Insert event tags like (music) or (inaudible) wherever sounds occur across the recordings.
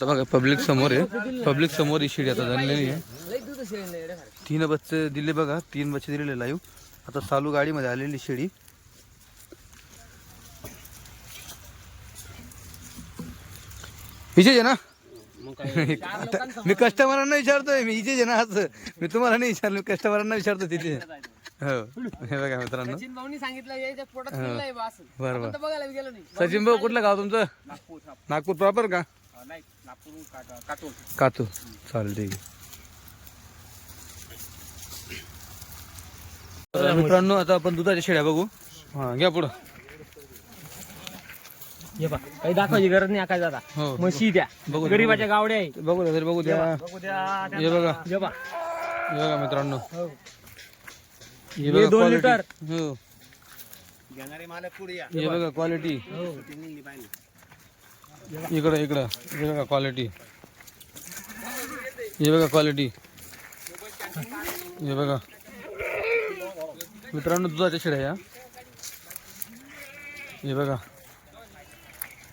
आता बघा पब्लिक समोर आहे. पब्लिक समोर ही शिडी आता झालेली आहे. तीन बच्चे दिले बघा तीन बच्चे दिलेले लाईव्ह आता चालू गाडीमध्ये आलेली शिडी. हिचेच आहे ना मी कस्टमरांना विचारतोय मी हिचेच आहे ना आज मी तुम्हाला नाही विचारलं मी कस्टमरांना विचारतो तिथे. हो. हे बघा मित्रांनो. सचिन भाऊनी सांगितलं याच्या पोटात किल्ला आहे बा असं. बरं आपण तर बघायला बी गेलो नाही. सचिन भाऊ कुठलं गाव तुमचं? नागपूर. प्रॉपर का? नाही नागपूर कातू चालेल ठीक आहे. तर मित्रांनो आता आपण दुधाच्या शेळ्या बघू. हा घ्या पुढं. हे काही दाखवायची गरज नाही आकाश दादा. हो. म्हशी द्या. बघू गरीबाच्या गावड्या आहे. बघू द्या बघू द्या. बघू द्या हे बघा. हे हे मित्रांनो. हो. हे हे बघा दोन quality. लिटर. हो. घेणारे मालक पुढे या. हे बघा क्वालिटी हो. इकडं इकडं. हे बघा क्वालिटी हे बघा क्वालिटी हे बघा. मित्रांनो दुधाच्या शेळ्या या. हे बघा.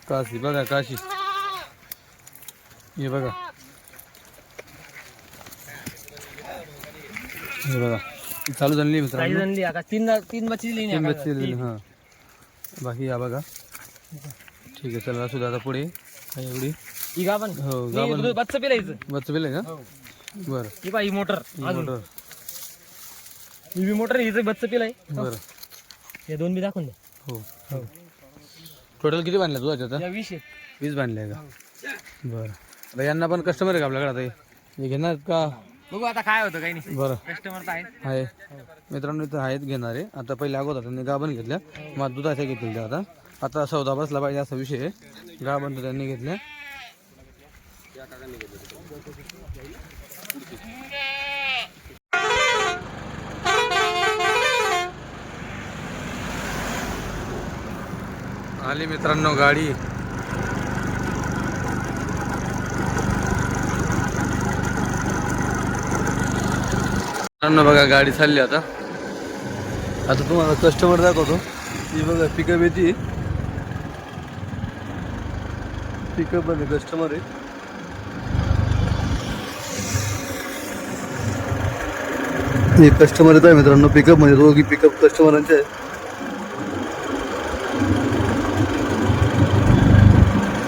काशी बघा काशी. हे बघा. हे बघा. चालू झाली मित्रांनो? तीन तीन बच्ची तीन बच्चे दिले हां. बाकी या बघा. ठीक आहे चला असू द्या आता पुढे. काय एवढी. ही गाभण. हो गाभण. बच्च पिलायचं. बच्चे पेले का? हो. बरं. ही पा ही मोटर. ही अजून. मोटर. ही बी मोटर हिचं बच्च पिलाय. बरं. हे दोन बी दाखवून द्या हो. हो. टोटल किती बांधल्या तू आता या वीस आहेत. वीस बांधल्या का? बरं. आता यांना पण कस्टमर आहे का आपल्याकडे आता हे? हे घेणार का? बघू आता काय होतं काही नाही. बरं. कस्टमर तर आहे आहे. मित्रांनो इथं आहेत घेणारे. आता पहिले अगोदर त्यांनी गाभण घेतल्या. मग दुधाच्या घेतल्या त्या आता. आता सौदा बसला पाहिजे असा विषय आहे. त्यांनी घेतला आली मित्रांनो गाडी. मित्रांनो बघा गाडी चालली आता. आता तुम्हाला कस्टमर दाखवतो. ती बघा पिकअप येते. पिकअपमध्ये कस्टमर आहे हे कस्टमर येत आहे मित्रांनो पिकअप म्हणजे दोघी पिकअप कस्टमरांचे आहे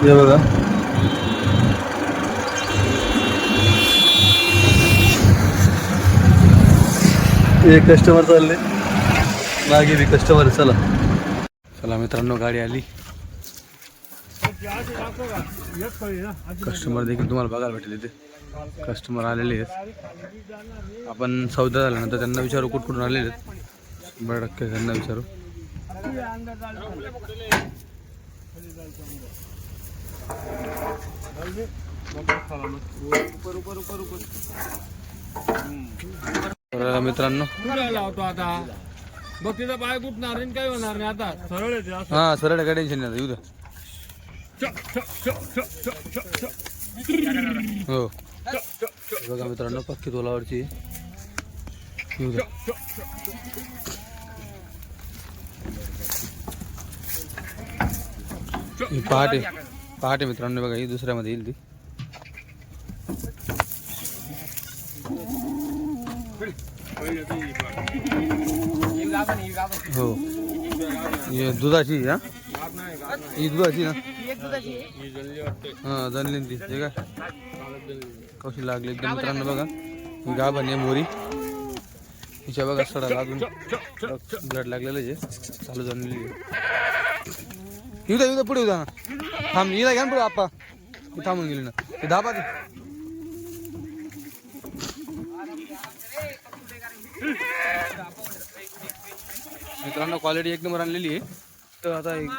हे बघा. हे कस्टमर चालले. मागे बी कस्टमर आहे चला. चला मित्रांनो गाडी आली. कस्टमर देखील तुम्हाला बघायला भेटेल इथे. कस्टमर आलेले आहेत. आपण सौदा झाल्यानंतर त्यांना विचारू कुठ कुठून आलेले आहेत. शंभर टक्के त्यांना विचारू. तर मित्रांनो. लावतो आता बघ तिचा पाय कुठणार नाही काय होणार नाही आता. सरळ. हा सरळ काय टेन्शन नाही आता, येऊ द्या. हो. बघा मित्रांनो पक्की तोलावरची. पहाटे पहाटे मित्रांनो बघा ही दुसऱ्यामध्ये येईल ती. हो. दुधाची हा? ही दुधाची ना. ही. हा जनली ती. हे काय? कशी लागली एकदम मित्रांनो बघा. गाभण आहे मोरी. हिच्या बघा सडा अजून ब्लड लागलेलं आहे. चालू जनलेली आहे. येऊ द्या येऊ द्या पुढे येऊ द्या थांब हिला घ्या ना पुढे आप्पा. ती थांबून गेली ना. ते धाबा ते. मित्रांनो क्वालिटी एक नंबर आणलेली आहे. तर आता एक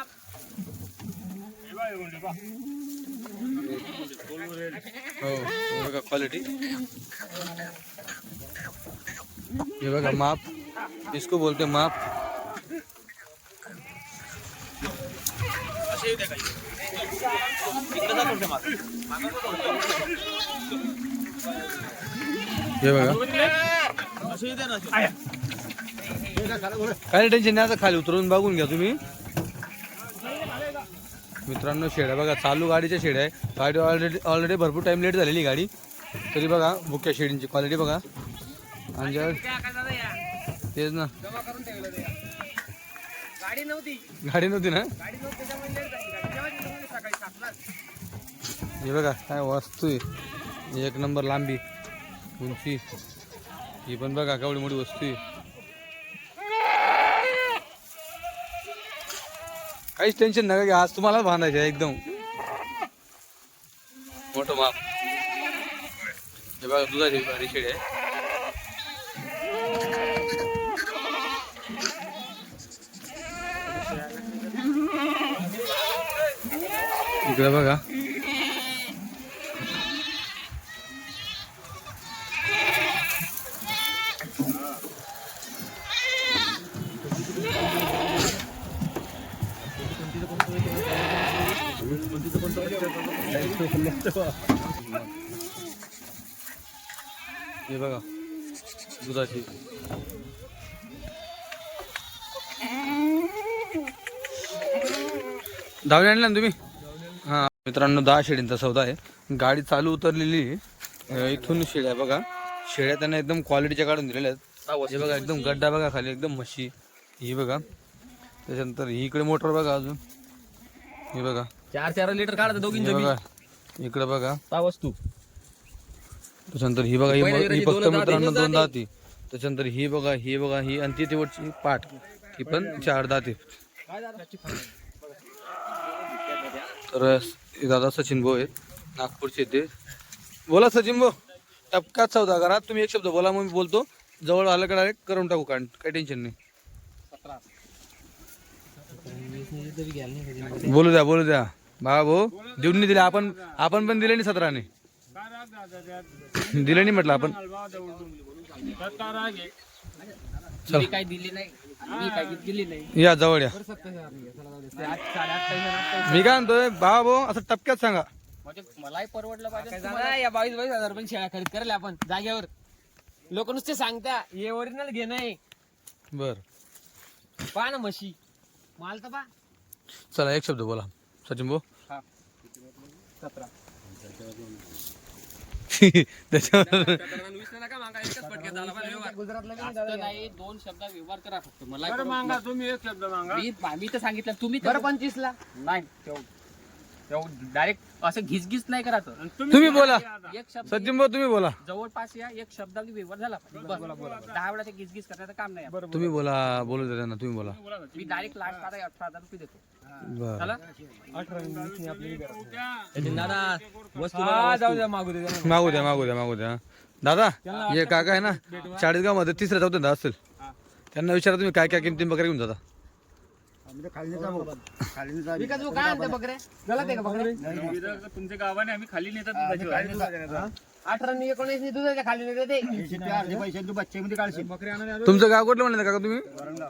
क्वालिटी हे माप इसको बोलते माप हे बघा टेन्शन नाही आता खाली उतरून बघून घ्या तुम्ही मित्रांनो शेड्या बघा चालू गाडीच्या शेड्या आहे. गाडी ऑलरेडी ऑलरेडी भरपूर टाइम लेट झालेली गाडी. तरी बघा मुख्य शेडींची क्वालिटी बघा. आणि तेच ना. गाडी नव्हती. गाडी नव्हती ना. हे बघा काय वस्तू आहे. एक नंबर लांबी. उंची. ही पण बघा केवढी मोठी वस्तू आहे. काहीच टेन्शन नका घ्या आज तुम्हाला बांधायचं आहे एकदम. मोठं माप. हे बघा दुधाची भारी शेळी आहे. इकडे बघा. हे बघा. दुधाची. धावणे आणला ना तुम्ही? हा मित्रांनो दहा शेळींचा सौदा आहे. गाडी चालू उतरलेली इथून शेळ्या बघा. शेळ्या त्यांना एकदम क्वालिटीच्या काढून दिलेल्या आहेत. हे बघा एकदम गड्डा बघा खाली एकदम म्हशी. ही बघा. त्याच्यानंतर ही इकडे मोटर बघा अजून. हे बघा. चार चार लिटर काढत हे दोघींचं बघा इकडे बघा. ता वस्तू. त्याच्यानंतर ही बघा ही पहिल्या म- ही दिवशी फक्त मित्रांनो दाती, दोन दाती त्याच्यानंतर ही बघा ही बघा ही आणि ती तेवढची पाठ ती पण चार दाती तर हे दादा सचिन भाऊ आहेत. नागपूरचे ते. बोला सचिन भाऊ. टपकाच चौदा? करा तुम्ही एक शब्द बोला मग मी बोलतो. जवळ आलं का डायरेक्ट करून टाकू कारण काही टेन्शन नाही. बोलू द्या बोलू द्या. बा भाऊ देऊन नाही दिले. आपण आपण पण दिले नाही सतराने. दिले नाही म्हटलं आपण. मी काय दिली नाही या जवळ या. मी काय म्हणतोय बा भाऊ असं टपक्यात सांगा. म्हणजे मलाही परवडलं पाहिजे या बावीस बावीस हजार रुपये शेळ्या खरेदी करेल आपण जागेवर. लोक नुसते सांगता हे ओरिजिनल घे नाही. बर. पहा ना म्हशी. माल तर पहा. चला एक शब्द बोला. सचिन भाऊ त्याच्यावर नाही दोन शब्द व्यवहार करा फक्त. मला मागा तुम्ही एक शब्द मागा. मी मी तर सांगितलं तुम्ही पंचवीस ला नाही डायरेक्ट असं घिसघिस नाही करायचं. तुम्ही बोला. एक शब्द सचिन भाऊ तुम्ही बोला. जवळपास या एक शब्दाने व्यवहार झाला. बस. दहा वेळा ते घिसघिस करायचं काम नाही. तुम्ही बोला बोलू द्या त्यांना तुम्ही बोला. मी डायरेक्ट लास्ट आता अठरा हजार रुपये देतो. बर. चला. दादा वस्तू जाऊ द्या मागू दे मागू द्या मागू द्या मागू द्या. दादा हे काका आहे ना चाळीसगावमध्ये तिसऱ्या चौथ्यांदा असतील. त्यांना विचारा तुम्ही काय काय किमती बकऱ्या घेऊन जाता. विकास भाऊ काय आणते बकरे? गलत आहे का बकरे? तुमच्या गावाने आम्ही खाली नेतात अठरा आणि एकोणीस दुधाच्या खाली नाही ते. पैसे तू बच्चे मध्ये काढशील. तुमचं गाव कुठलं म्हणलं काका तुम्ही?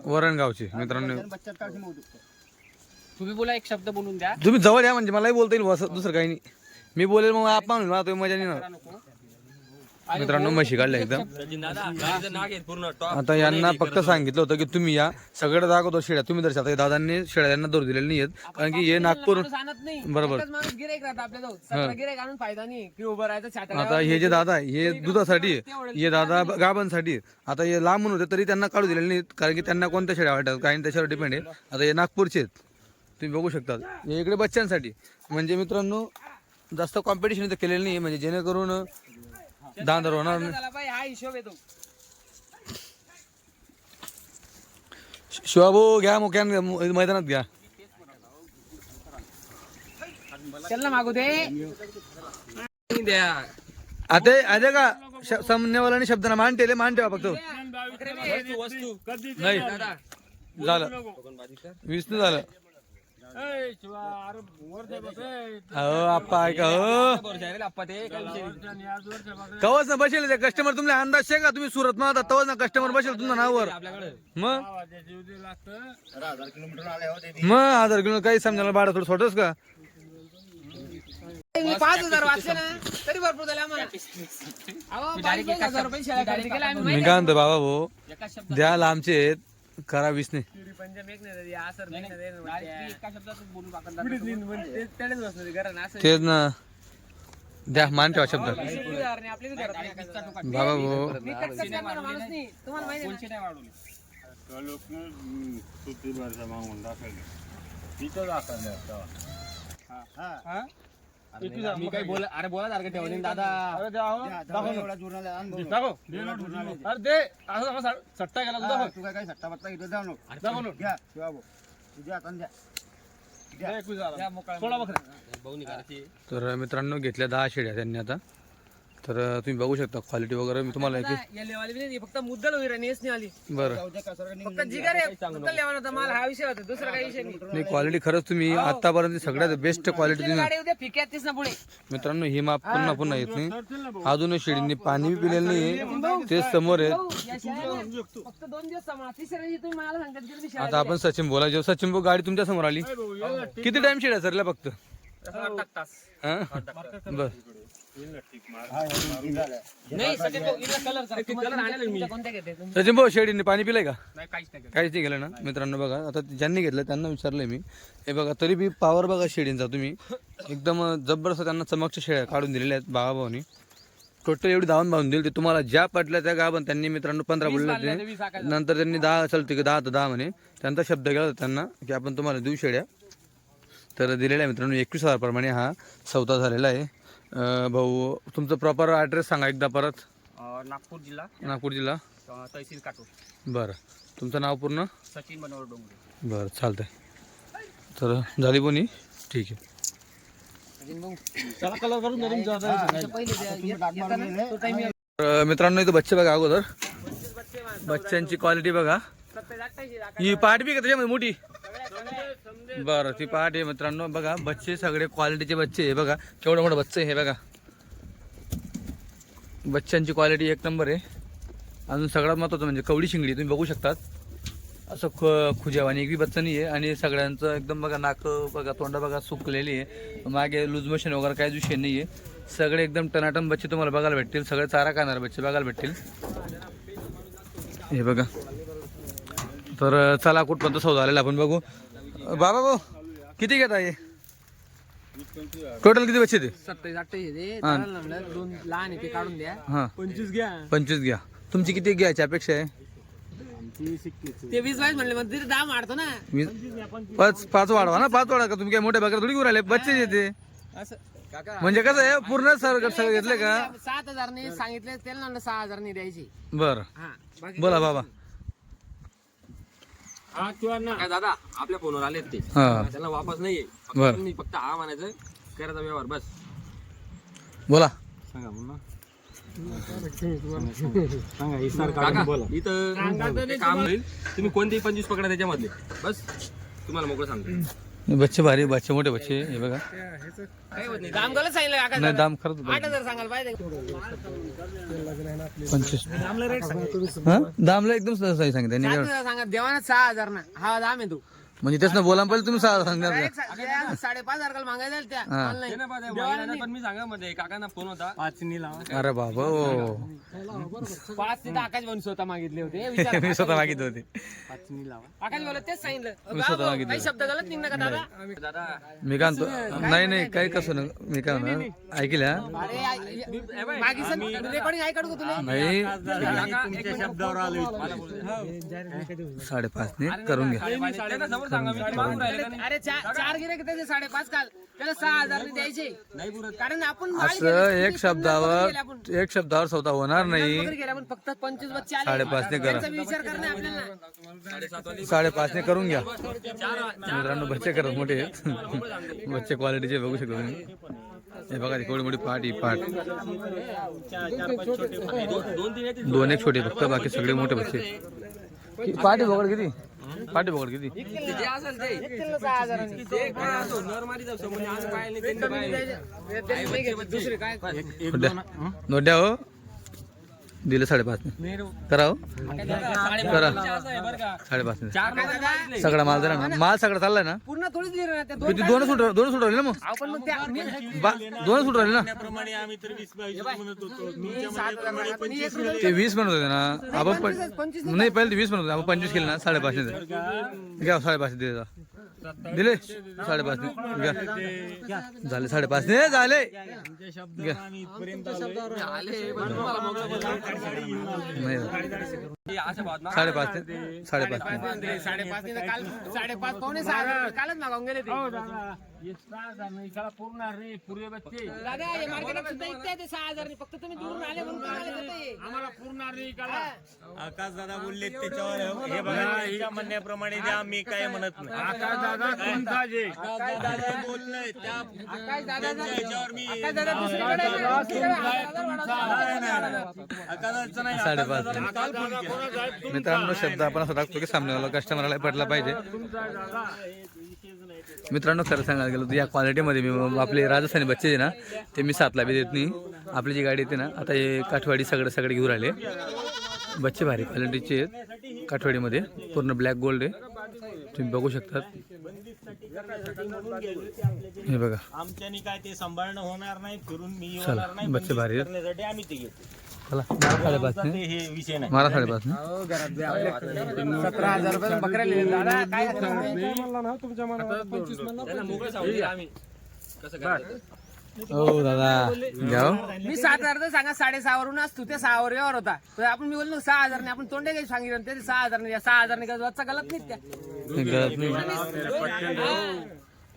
वरणगावचे मित्रांनो. बच्चात काढशील मग तुम्ही बोला एक शब्द बोलून द्या. तुम्ही जवळ या म्हणजे मलाही बोलता येईल असं दुसरं काही नाही. मी बोलेल मग आपण म्हणून मला तुम्ही मजा नाही येणार. मित्रांनो म्हशी काढल्या एकदम. आता यांना फक्त सांगितलं होतं की तुम्ही या. सगळं दाखवतो शेळ्या. तुम्ही दर्शा. आता दादांनी शेळ्या यांना दूर दिलेल्या नाही आहेत कारण की हे नागपूर बरोबर. आता हे जे दादा आहे, हे दुधासाठी आहे. हे दादा गाबांसाठी. आता हे लांबून होते तरी त्यांना काढू दिलेले नाहीत. कारण की त्यांना कोणत्या शेळ्या वाटतात? काही त्याच्यावर डिपेंड आहे. आता हे नागपूरचे आहेत. तुम्ही बघू शकता. हे इकडे बच्चांसाठी म्हणजे मित्रांनो जास्त कॉम्पिटिशन इथं केलेलं नाही. म्हणजे जेणेकरून दांदर होणार नाही. झाला पाहिजे हा हिशोब येतो शिवाभाऊ घ्या मुख्यान मैदानात घ्या. चल ना मागू दे. द्या. आता आता का? श- सामन्यवाल्याने शब्दांना मान ठेवले मान ठेवा फक्त. वस्तू नाही. झालं. वीस नाही झालं. अहो आप्पा ऐका हो. कवच ना बसेल ते कस्टमर तुमले अंदाज शे का? तुम्ही सुरत मा आता तवच ना कस्टमर बसेल तुमच्या नावावर. मग? मग हजार किलो काही समजायला भाडं थोडं छोटच का? मी पाच हजार वाचले ना तरी भरपूर झाले आम्हाला. अहो, पाच- पाच हजार रुपये शेळ्या खरेदी केल्या आम्ही मी काय म्हणतो बाबा भाऊ. एका शब्द द्या लांबचे आहेत. करा वीस नाही तेच ना द्या मान ठेवा शब्द बाबा भाऊ मी काही बोल अरे बोला सारखं ठेवले दादा. सट्टा केला तू काय काय सट्टा बट्टा इथं जाऊ नको. घ्या तुझ्या हाताने द्या तर मित्रांनो घेतल्या दहा शेड्या त्यांनी आता. तर तुम्ही बघू शकता क्वालिटी वगैरे. मी तुम्हाला एक फक्त मुद्दल होईल नेस नाही आली. बरं. फक्त जिगर आहे फक्त लेवान होता माल हा विषय होता दुसरा काही विषय नाही. नाही क्वालिटी खरंच तुम्ही आतापर्यंत सगळ्यात बेस्ट क्वालिटी तुम्ही गाडी उद्या फिक्यात तीस ना पुढे. मित्रांनो ही माप पुन्हा पुन्हा येत नाही. अजूनही शेळींनी पाणी बी पिलेलं नाही. तेच समोर आहेत. या शाळेला फक्त दोन दिवस समा तिसऱ्या दिवशी तुम्ही मला सांगतात की तुम्ही शाळेत आता आपण सचिन बोलायचो. सचिन भाऊ गाडी तुमच्यासमोर आली. किती टाइम शेड्या सरल्या फक्त? हा? बर. सचिन भाऊ शेळींनी पाणी पिलंय का? नाही काहीच नाही केलं. ना? मित्रांनो बघा आता ज्यांनी घेतलं त्यांना विचारलंय मी. हे बघा तरी बी पावर बघा शेळींचा तुम्ही. एकदम जबरदस्त त्यांना चमकच्या शेळ्या काढून दिलेल्या आहेत बाबाभाऊनी टोटल एवढी धावून बांधून दिली ते तुम्हाला ज्या पटल्या त्या गाभण त्यांनी मित्रांनो पंधरा बोलले होते. नंतर त्यांनी दहा चालते की दहा तर दहा म्हणे. त्यांचा शब्द गेला होता त्यांना की आपण तुम्हाला देऊ शेड्या. तर दिलेल्या आहे मित्रांनो एकवीस हजारप्रमाणे हा सौदा झालेला आहे. अं, भाऊ तुमचं प्रॉपर ॲड्रेस सांगा एकदा परत. अं, नागपूर जिल्हा. नागपूर जिल्हा. अं, तहसील काटोल. बरं. तुमचं नाव पूर्ण? सचिन मनोहर डोंगरे. बरं चालतंय. तर झाली कोणी ठीक आहे. तर मित्रांनो इथं बच्चे बघा अगोदर. बच्चांची क्वालिटी बघा. ही पाठ बी का त्याच्यामध्ये मोठी? बरं ती पहाटे आहे मित्रांनो. बघा बच्चे सगळे क्वालिटीचे बच्चे आहे बघा. केवढं मोठं बच्चे हे बघा. बच्चांची क्वालिटी एक नंबर आहे. अजून सगळ्यात महत्त्वाचं म्हणजे कवडी शिंगडी तुम्ही बघू शकतात. असं ख खुजावानी एक बी बच्चा नाही आहे आणि सगळ्यांचं एकदम बघा नाक बघा तोंड बघा सुकलेली आहे. मागे लूज मशीन वगैरे काही विषय नाही आहे सगळे एकदम टनाटन बच्चे तुम्हाला बघायला भेटतील. सगळे चारा खाणार बच्चे बघायला भेटतील. हे बघा. तर चला कुठपर्यंत सौदा आलेला आपण बघू. बाबा भाऊ? किती घेत आहे? टोटल किती बच्चे ते? सत्तावीस अठ्ठावीस आहे. हा. चालेल ना म्हणलं. दोन लहान आहे ते काढून द्या. हां. पंचवीस घ्या. पंचवीस घ्या. तुमची किती घ्यायची अपेक्षा आहे? ते वीस बावीस म्हणले मग तिथे दहा मारतो ना. मी पाच पाच वाढवा ना पाच वाढवा का? तुम्ही काय मोठ्या बकऱ्या थोडी घेऊन राहिले बच्चे येते असं. काका म्हणजे कसं आहे पूर्ण सर सगळं घेतलं का? सात हजारने सांगितले त्याला म्हणलं सहा हजारने द्यायची. बरं. हा बाकी बोला बाबा. काय दादा आपल्या फोनवर आलेत ते. हा. त्यांना वापस नाहीये. फक्त बर. तुम्ही फक्त हा म्हणायचं करायचा व्यवहार बस. बोला. काका इथं ते काम होईल. तुम्ही कोणतेही पंचवीस पकडा त्याच्यामधले बस. तुम्हाला मोकळं सांगतो. बच्चे भारी बच्चे मोठे बच्चे हे बघा. दाम गलत सांगितलं नाही दाम खरंच आठ हजार सांगाल पाहिजे. पंचवीस. दामला एकदम सही सांगितलं. सात त्यांनी. हजार सांगा देवाना सहा हजार ना. हा दाम आहे तू. म्हणजे तेच ना बोला पहिले तुम्ही सांगणार साडेपाच हजार काल मागायला त्या हा. online. पण मी सांगा मध्ये काकांना फोन होता. अरे बाबा ओ. पाच तिथं आकाश मागितले होते (laughs) विचारा. मी स्वतः मागित होते. आकाश भाऊ तेच सांगितलं. मी स्वतः भाऊ, मागितलं. काही शब्द गलत निघणार का दादा? दादा मी काय म्हणतो नाही नाही काही कसं ना मी काय म्हणा ऐकल्या अरे मागे रेकॉर्डिंग ऐकड का तुला नाही. काका एक मिनिट शब्दावर आलो मला बोलू. दे. साडेपाच ने करून घ्या. त्यांना समोर सांगा मी मागून राहिले का नाही? अरे चार चार गिरे त्याचे साडेपाच काल. त्याला सहा हजार द्यायचे. कारण आपण माल असं गेले, एक शब्दावर गेले आपण. एक शब्दावर सौदा होणार नाही. वगैरे गेले आपण फक्त पंचवीस साडेपाच ने करा. त्यांचा बी विचार करणे आपल्याला. साडेपाच ने करून घ्या. मित्रांनो बच्चे करत मोठे आहेत. बच्चे क्वालिटीचे बघू शकता तुम्ही. हे बघा केवढी मोठी पाट ही पाट दोन एक छोटे फक्त बाकी सगळे मोठे बच्चे पाटी बघड किती? पाटी बघड किती? जे असेल ते. त्याला सहा हजारांनी. ते काय असो नर मारी जाऊ समोर आज पाहिले त्यांनी पाहिले त्यांनी नाही घेतले. दुसरे काय? नोट्या हो. दिले साडेपाच करा हो. करा. साडेपाच सगळा माल जरा ना. माल सगळा चाललाय ना? पूर्ण थोडीच लिहिलं ना त्या दोन किती? दोन सुट दोन सुट राहिले ना मग? आपण मग त्या मी- बा- दोन सुट राहिले ना? ते वीस म्हणत होते ना. आपण नाही पहिले ते वीस म्हणत होते. आपण पंचवीस केले ना साडेपाचशे. घ्या साडेपाचशे दिले जा. दिले साडेपाच झाले साडेपाच नाही झाले घ्या साडेपाच साडेपाच साडेपाच नाही कालच मागवून गेले ते दादा हे मार्केटात सुद्धा इकताय ते सहा हजार फक्त तुम्ही दूरून आले म्हणून ये. आकाश दादा बोलले त्याच्यावर. हे बघा त्यांच्या म्हणण्याप्रमाणे द्या मी काय म्हणत नाही. आकाश दादा बोललंय त्या आकाश दादा मी आकाश दुसरीकडे. आकाशाचं नाही साडेपाच. मित्रांनो शब्द आपण असं टाकतो की सामन्याला कस्टमरला पटला पाहिजे. मित्रांनो खरं सांगायला गेलो तर या क्वालिटीमध्ये मी आपले राजस्थानी बच्चे आहे ना ते मी सातला बी देत नाही. आपली जी गाडी येते ना आता हे काठवाडी सगळं सगळे घेऊन राहिले बच्चे भारी क्वालिटीचे आहेत. काठवाडीमध्ये पूर्ण ब्लॅक गोल्ड आहे. तुम्ही बघू शकतात. हे बघा. आमच्यानी काय ते सांभाळणं होणार नाही फिरून मी चला बच्चे भारी आहेत. ते चला साडेपाच ते हे विषय नाही. मारा साडेपाच सतरा हजार रुपये बकऱ्या लिहिले दादा काय हो दादा. घ्या. मी सात हजार तर सांगा साडेसहा वरून असतो. ते सहा वर व्यवहार होता. तर आपण मी बोललो सहा हजार आपण तोंडे काही सांगितलं ते सहा हजार नाही सहा हजार नाही वरचा गलत नाही त्या गरज नाही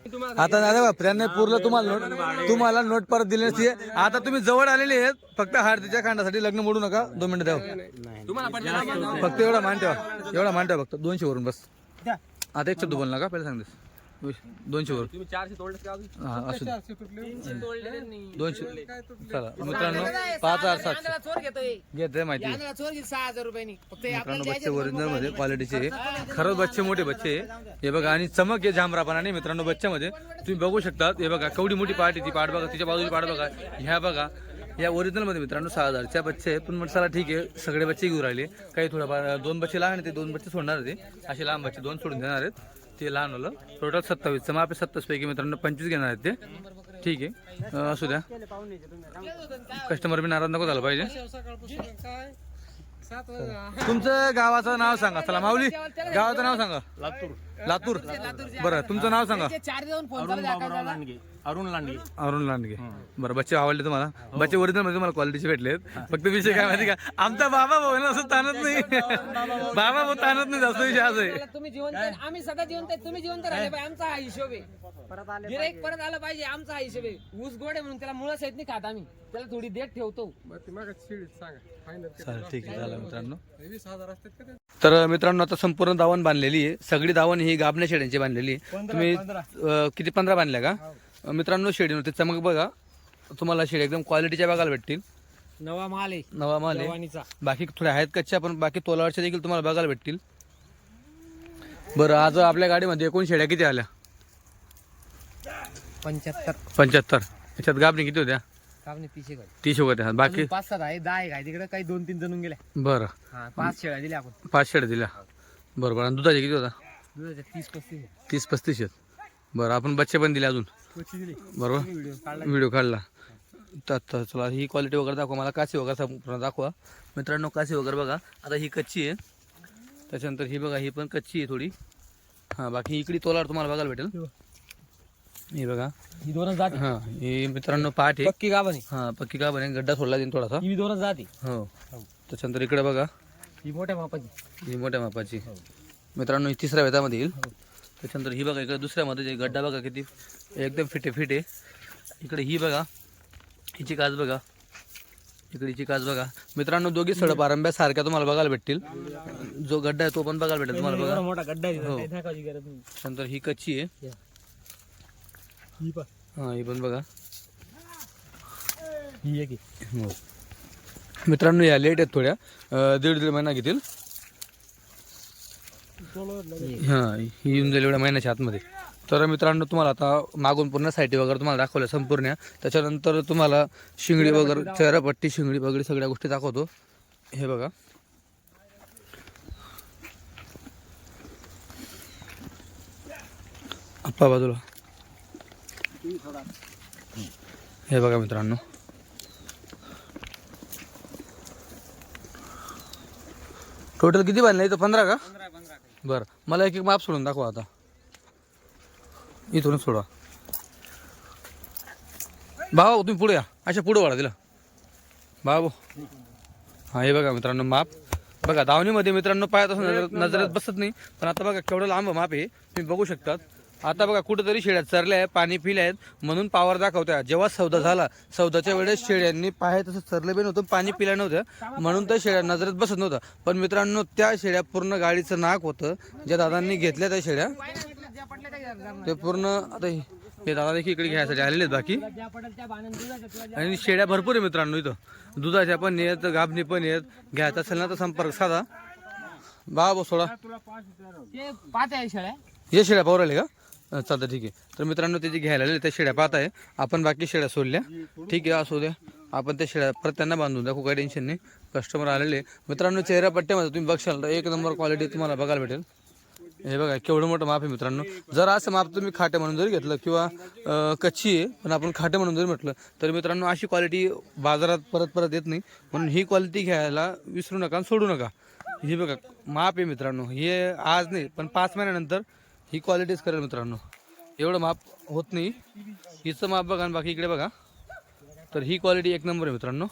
आता दादा बाप त्यांनी पूर्ण तुम्हाला नोट तुम्हाला नोट परत दिली नसते. आता तुम्ही जवळ आलेले आहेत फक्त हार्दीच्या खांडासाठी लग्न मोडू नका. दोन मिनिटं द्या. फक्त एवढा मान ठेवा. एवढा मान ठेवा फक्त. दोनशे वरून बस. आता एक शब्द बोल नका पहिले सांगतेस. दोनशे वर. तुम्ही चारशे तोडले का अजून? हा असू दे. दोनशे. चला मित्रांनो पाच हजार सातशे. आंधळा चोर घेतोय. घेते माहिती. आंधळा चोर घेतो सहा हजार रुपयांनी. फक्त हे आपल्याला मित्रांनो बच्चे द्यायचे ओरिजिनलमध्ये क्वालिटीचे आहे. खरंच बच्चे मोठे बच्चे आहे. हे बघा आणि चमक आहे जांभरापणाने मित्रांनो बच्च्यामध्ये. तुम्ही बघू शकतात हे बघा केवढी मोठी पार्ट आहे ती पाठ बघा तिच्या बाजूची पाठ बघा. ह्या बघा या ओरिजिनलमध्ये मित्रांनो सहा हजारच्या बच्चे आहे पण म्हटलं चला ठीक आहे सगळे बच्चे घेऊन राहिले. काही थोडंफार दोन बच्चे लहान आहे ते दोन बच्चे सोडणार ते असे लहान बच्चे दोन सोडून देणार आहेत. ते लहान होलं. टोटल सत्तावीसचं मग आपल्या सत्तावीस पैकी मित्रांनो पंचवीस घेणार आहेत ते. ठीक आहे. असू द्या. कस्टमर बी नाराज नको झाला पाहिजे. तुमचं गावाचं नाव सांगा. चला माऊली. गावाचं नाव सांगा. लातूर. लातूर. बरं तुमचं नाव सांगा. चार फोन लांडगे. अरुण लांडगे. अरुण लांडगे. बरं बच्चे आवडले तुम्हाला? बच्चे ओरिजिनलमध्ये तुम्हाला क्वालिटीचे भेटलेत. फक्त विषय काय माहिती का? आमचा बाबा भाऊ ना असं ताणत नाही. बाबा भाऊ ताणत नाही जास्त विषय असं आहे. तुम्ही जिवंत आहे, आम्ही सदा जिवंत आहे तुम्ही जिवंत राहिले पाहिजे आमचा हा हिशोब आहे. गिराईक परत आलं पाहिजे आमचा हा हिशोब आहे. ऊस गोड आहे म्हणून त्याला मुळं सहित नाही खात आम्ही. त्याला थोडी देठ ठेवतो. चालेल ठीक आहे झालं मित्रांनो. तर मित्रांनो आता संपूर्ण दावण बांधलेली आहे. सगळी दावण ही गाबण्या शेड्यांची बांधलेली. तुम्ही अं, किती पंधरा बांधल्या का? अं, मित्रांनो शेडीवरती चमक बघा तुम्हाला शेड एकदम क्वालिटीच्या बघायला भेटतील. नवा माल आहे. नवा माल आहे. जवानीचा. बाकी थोड्या आहेत कच्च्या पण बाकी तोलावरच्या देखील तुम्हाला बघायला भेटतील. बरं आज आपल्या गाडीमध्ये एकूण शेड्या किती आल्या? पंच्याहत्तर. पंच्याहत्तर. याच्यात गाबणी किती होत्या? कापणे गाडी तीस होत्या. बाकी? पाच सात आहे. दहा एक आहे. तिकडे काही दोन तीन जणून गेल्या. बरं. हा पाच शेळ्या दिल्या आपण. पाच शेड्या दिल्या. बरोबर आणि दुधाचे किती होता? तीस पस्तीस. आहे. तीस पस्तीस आहेत. बरं आपण बच्चे पण दिले अजून? बरोबर? व्हिडिओ काढला. तर तर चला ही क्वालिटी वगैरे दाखवा मला काशी वगैरे संपूर्ण दाखवा. मित्रांनो काशी वगैरे बघा. आता ही कच्ची आहे. त्याच्यानंतर ही बघा ही पण कच्ची आहे थोडी. हां बाकी इकडे तोलावर तुम्हाला बघायला भेटेल. ही बघा. ही दोनच जाती. हां ही मित्रांनो पाठ आहे. पक्की गाभण आहे. हां पक्की का बने गड्डा सोडला देईन थोडासा. ही दोनच जाती. हो. त्याच्यानंतर इकडे बघा. ही मोठ्या मापाची. ही मोठ्या मापाची. मित्रांनो ही तिसऱ्या वेतामध्ये येईल. त्याच्यानंतर ही बघा इकडे दुसऱ्यामध्ये जे गड्डा बघा किती एकदम फिटे फिट. आहे इकडे ही बघा हिची काच बघा. इकडे हिची काच बघा. मित्रांनो दोघी सड पारंब्या सारख्या तुम्हाला बघायला भेटतील. जो गड्डा आहे तो पण बघायला भेटेल तुम्हाला बघा. मोठा गड्डा आहे हो. त्यानंतर ही कच्ची आहे. ही हां पण बघा. ही मित्रांनो या लेट आहेत थोड्या. दीड दीड महिना घेतील. हां ही येऊन जाईल एवढ्या महिन्याच्या आतमध्ये. तर मित्रांनो तुम्हाला आता मागून पूर्ण साईटी वगैरे तुम्हाला दाखवल्या संपूर्ण. त्याच्यानंतर तुम्हाला शिंगडी वगैरे चेहरापट्टी शिंगडी वगैरे सगळ्या गोष्टी दाखवतो. हे बघा. आप्पा बाजूला. हे बघा मित्रांनो. टोटल किती बांधले इथं पंधरा का? बरं. मला एक एक माप सोडून दाखवा आता. इथूनच सोडवा. भाऊ तुम्ही पुढे या. अशा पुढं वाढा दिला भाऊ हां हे बघा मित्रांनो माप. बघा दावणीमध्ये मित्रांनो पायात असं नजरेत बसत नाही. पण आता बघा केवढं लांब माप आहे. तुम्ही बघू शकतात. आता बघा कुठेतरी शेळ्या चरल्या आहे पाणी पिले आहेत म्हणून पावर दाखवत्या. जेव्हा सौदा झाला सौदाच्या वेळेस शेळ्यांनी पाय तसं चरले बी नव्हतं पाणी पिल्या नव्हतं म्हणून त्या शेळ्या नजरेत बसत नव्हतं पण मित्रांनो त्या शेळ्या पूर्ण गाडीचं नाक होतं ज्या दादांनी घेतल्या त्या शेळ्या. ते पूर्ण आता हे दादा देखील इकडे घ्यायसाठी आलेले आहेत बाकी. आणि शेळ्या भरपूर आहे मित्रांनो इथं. दुधाच्या पण आहेत गाभणी पण आहेत. घ्यायचा असेल ना तर संपर्क साधा. बा सोडा. ते पाच आहे शेळ्या. हे शेळ्या पावर आले का? चालतं ठीक आहे. तर मित्रांनो त्याची घ्यायला आले त्या शेड्या पाहत आहे आपण बाकी शेड्या सोडल्या. ठीक आहे असू द्या. आपण त्या शेड्या परत त्यांना बांधून दाखवू काही टेन्शन नाही. कस्टमर आलेले मित्रांनो चेहऱ्यापट्ट्यामध्ये तुम्ही बघशाल तर एक नंबर क्वालिटी तुम्हाला बघायला भेटेल. हे बघा केवढं मोठं माप आहे मित्रांनो. जर असं माप तुम्ही खाटे म्हणून जरी घेतलं किंवा कच्ची आहे पण आपण खाटे म्हणून जरी म्हटलं तर मित्रांनो अशी क्वालिटी बाजारात परत परत येत नाही. म्हणून ही क्वालिटी घ्यायला विसरू नका आणि सोडू नका. हे बघा माप आहे मित्रांनो. हे आज नाही पण पाच महिन्यानंतर ही क्वालिटीच करेल मित्रांनो. एवढं माप होत नाही. हिचं माप बघा आणि बाकी इकडे बघा. तर ही क्वालिटी एक नंबर आहे मित्रांनो.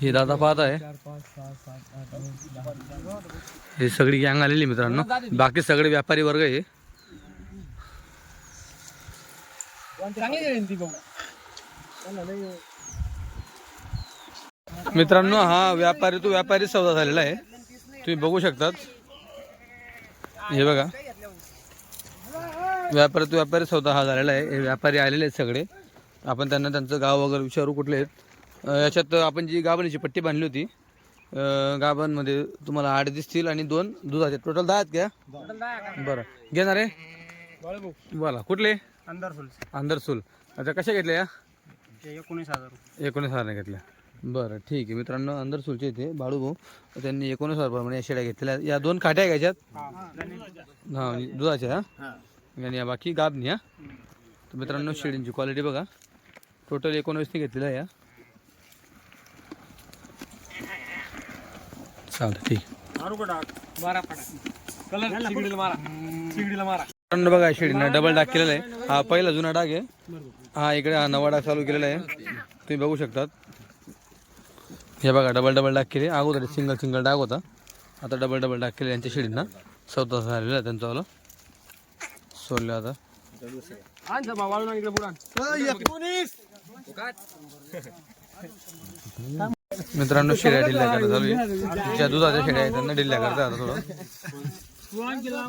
हे दादा पाहत आहे. हे सगळी गँग आलेली आहे मित्रांनो. बाकी सगळे व्यापारी वर्ग आहे. मित्रांनो हा व्यापारी तो व्यापारी सौदा झालेला आहे. तुम्ही बघू शकतात. हे बघा. व्यापारी तो व्यापारी सौदा हा झालेला आहे. हे व्यापारी आलेले आहेत सगळे. आपण त्यांना त्यांचं गाव वगैरे विचारू कुठले आहेत. याच्यात आपण जी गाभणीची पट्टी बांधली होती गाभांमध्ये तुम्हाला आठ दिसतील आणि दोन दुधाचे. टोटल दहा आहेत का? बरं. घेणार आहे? बोला. कुठले? अंदर फुल अंदरसूल अच्छा कशा घेतल्या या? एकोणीस हजार एकोणीस हजार घेतल्या. बरं ठीक आहे. मित्रांनो अंदरसूलचे इथे बाळू भाऊ. त्यांनी एकोणीस हजार प्रमाणे या शेळ्या घेतलेल्या या दोन काट्या आहे का याच्यात? हां. आणि दुधाच्या हा? आणि या बाकी गाबनी हा? तर मित्रांनो शेळींची क्वालिटी बघा. टोटल एकोणवीसने घेतलेल्या आहे या चालतं ठीक मारा पडा कलर शिगडीला मारा. शिगडीला मारा. मित्रांनो बघा शेळीनं डबल डाग केलेला आहे. हा पहिला जुना डाग आहे. हा इकडे हा नवा डाग चालू केलेला आहे. तुम्ही बघू शकतात. हे बघा डबल डबल डाग केले. अगोदर सिंगल सिंगल डाग होता. आता डबल डबल डाग केले यांच्या शेळींना चौथा झालेला आहे त्यांचा वाला. सोडलं आता. मित्रांनो शेळ्या डिल्ल्या करत चालू आहे. ज्या दुधाच्या शेळ्या आहेत त्यांना डिल्ल्या करतात आता थोडं.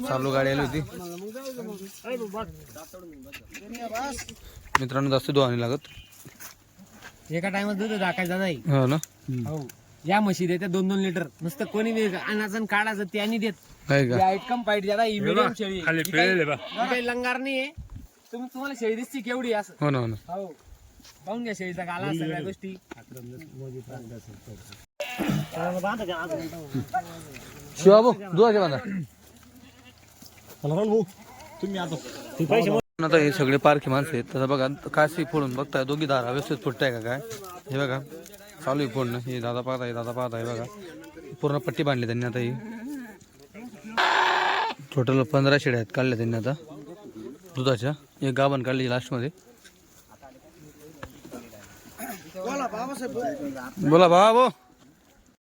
चालू गाडी आली होती. मित्रांनो जास्त नाही लागत. एका टायमात दूध दाखायचा नाही. हो ना? हो. या म्हशी देते दोन दोन लिटर. नुसतं कोणी बी आणायचं आणि काढायचं त्यांनी देत. काय का? हाईट कम पाईट ज्यादा ही medium शेळी. आहे. ही काही- ही काही लंगार नाही आहे तुम्ही तुम्हाला शेळी दिसती केवढी आहे असं. हो ना हो ना. हो. पाहून घ्या शेळीचा गाला सगळ्या गोष्टी. शिवाबू दुधाचे बांधा आता आता हे सगळे पारखी माणसं आहेत. तसं बघा काशी फोडून बघताय दोघी दारा व्यवस्थित फुटताय का काय? हे बघा चालू आहे फोडणं. हे दादा पाहत आहे दादा पाहत आहे बघा. पूर्ण पट्टी बांधली त्यांनी आता ही. टोटल पंधरा शेड्या आहेत काढल्या त्यांनी आता. दुधाच्या. एक गाभण काढली लास्टमध्ये. बोला भाऊ.